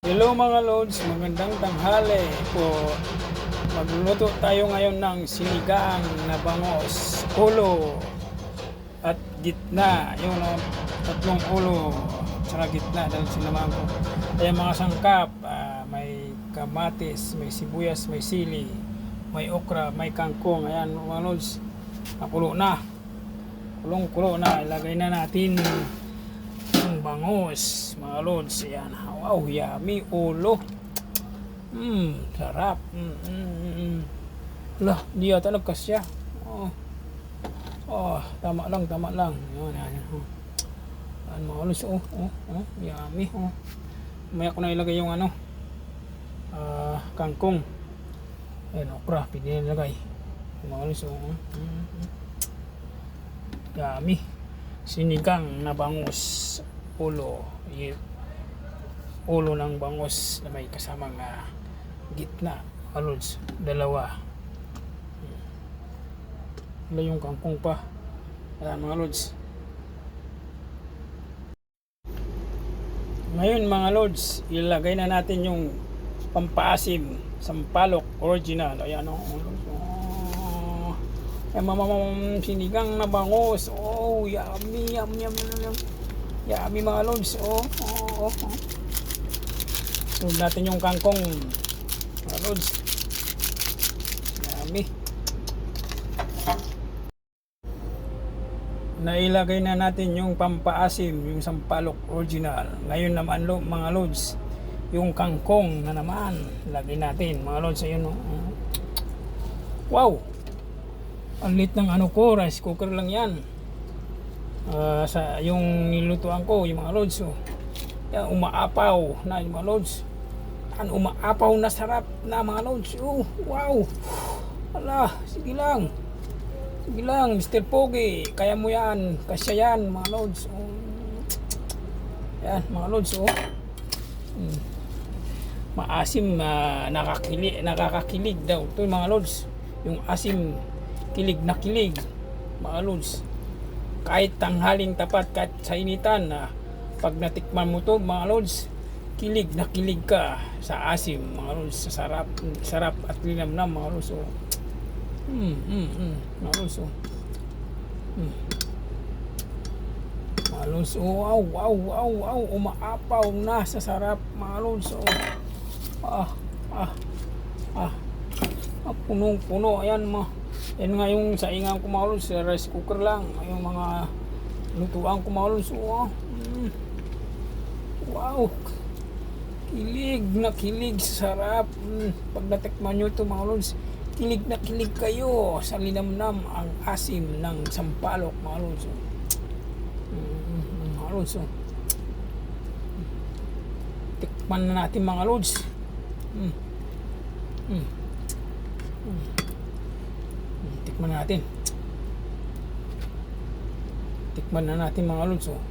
Hello mga Lods, magandang tanghali po. Magluluto tayo ngayon ng sinigang na bangos, ulo at gitna. Yung no, tatlong ulo sa gitna dahil sinamahan ko. Kaya mga sangkap, ah, may kamatis, may sibuyas, may sili, may okra, may kangkong. Ayan mga Lods, nakulo na. Kulong-kulo na. Ilagay na natin ang bangos, mga lods. Yan. Wow, yummy. Ulo. Mmm, sarap. Mm, mm, mm, mm. Lah, di yata nagkasya. Oh. Oh, tama lang, tama lang. Yan, yan, yan. Oh. Yan, mga lods. Oh, oh, oh. Yummy. Oh. Maya ko na ilagay yung ano. Ah, kangkong. Ayan, okra. Pwede na ilagay. Mga lods. Oh. oh. Mm, mm. Yummy sinigang na bangus ulo y- ulo ng bangus na may kasamang ah, gitna. Alods dalawa. Wala yung kangkong pa. Ayan mga lods. Ngayon mga lods ilagay na natin yung pampaasim sampalok original. Ayan o oh, Ayan, mamamam, sinigang na bangos. Oh, yummy, yum, yum, yum, yum. Yummy mga lods. Oh, oh, oh. oh. Sunod natin yung kangkong. Mga lods. Yummy. Nailagay na natin yung pampaasim, yung sampalok original. Ngayon naman lo, mga lods, yung kangkong na naman. Lagay natin mga lods. Ayun, oh. Wow! ang lit ng ano ko, rice cooker lang yan. Ah, sa yung nilutuan ko, yung mga loads, oh. Yan, umaapaw na yung mga loads. Ang umaapaw na sarap na mga loads. Oh, wow! Ala, sige lang. Sige lang, Mr. Pogi. Kaya mo yan. Kasya yan, mga loads. Oh. Yan, mga loads, oh. Hmm. Maasim, ah, nakakili, nakakakilig daw. Ito yung mga loads. Yung asim, kilig na kilig mga lods kahit tanghaling tapat kahit sa initan na pag natikman mo to mga lods kilig na kilig ka sa asim mga lods sa sarap sarap at linamnam mga lods oh. mm, mm, mm, mga lods oh. mm. mga lods oh, wow wow wow wow umaapaw na sa sarap mga lods oh. ah ah ah ah punong puno ayan mga yan nga yung saingan ko mga lods, sa rice cooker lang. Yung mga lutuan ko mga lods. Oh, mm. Wow! Kilig na kilig, sarap. Mm. Pag natikman nyo ito mga kilig na kilig kayo sa linamnam ang asim ng sampalok mga lods. Oh. Mm, mga. Oh. Tikman na natin mga lods. Mm. Mm. Tikman natin. Tikman na natin mga lods. Oh.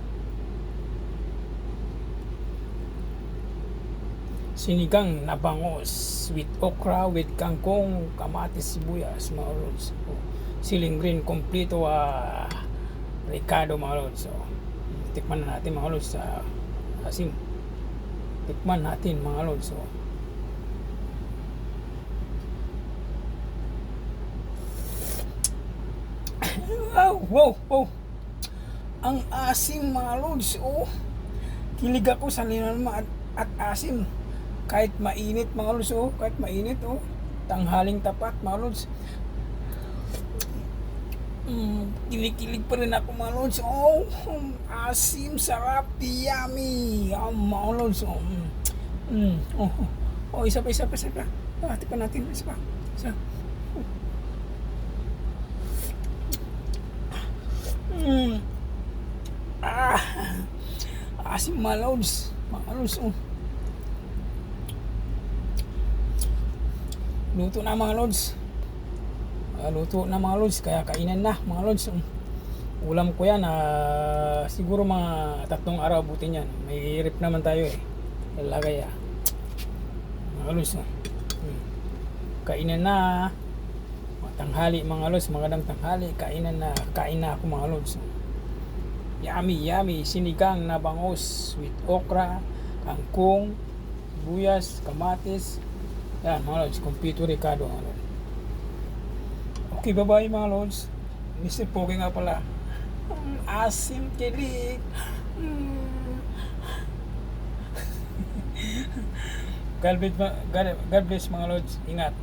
Sinigang na bangos with okra, with kangkong, kamatis, sibuyas, mga lods. Oh. Siling green, kompleto ah, Ricardo mga lods. So, tikman na natin mga lods sa asim. Tikman natin mga lods. Oh. Wow, wow. Ang asim mga lods, oh. Kilig ako sa linalma at, at asim. Kahit mainit mga lods, oh. Kahit mainit, oh. Tanghaling tapat mga lods. Mm, kinikilig pa rin ako mga lods. Oh, um, asim, sarap, yummy. Oh, mga lods, oh. Mm, mm, oh, oh. Oh, isa pa, isa pa, isa pa. Ah, tikpan natin, isa pa. Isa. Mm. Ah. Asim mga lods, oh. Luto na mga lods. Ah, luto na mga lods. Kaya kainan na mga lods. Oh. Ulam ko yan. ah, siguro mga tatlong araw buti yan. May rip naman tayo eh. Ilagay ah. Mga lods. Oh. Hmm. Kainan na. Mga tanghali mga lods, magandang tanghali, kainan na, kain na ako mga lods. Yummy, yummy, sinigang na bangos with okra, kangkong, sibuyas, kamatis. Yan mga lods, kompleto Ricardo mga lods. Okay, bye-bye mga lods. Mr. Pogi nga pala. Mm, asim kilig. Mm. God bless, God bless mga lods. Ingat.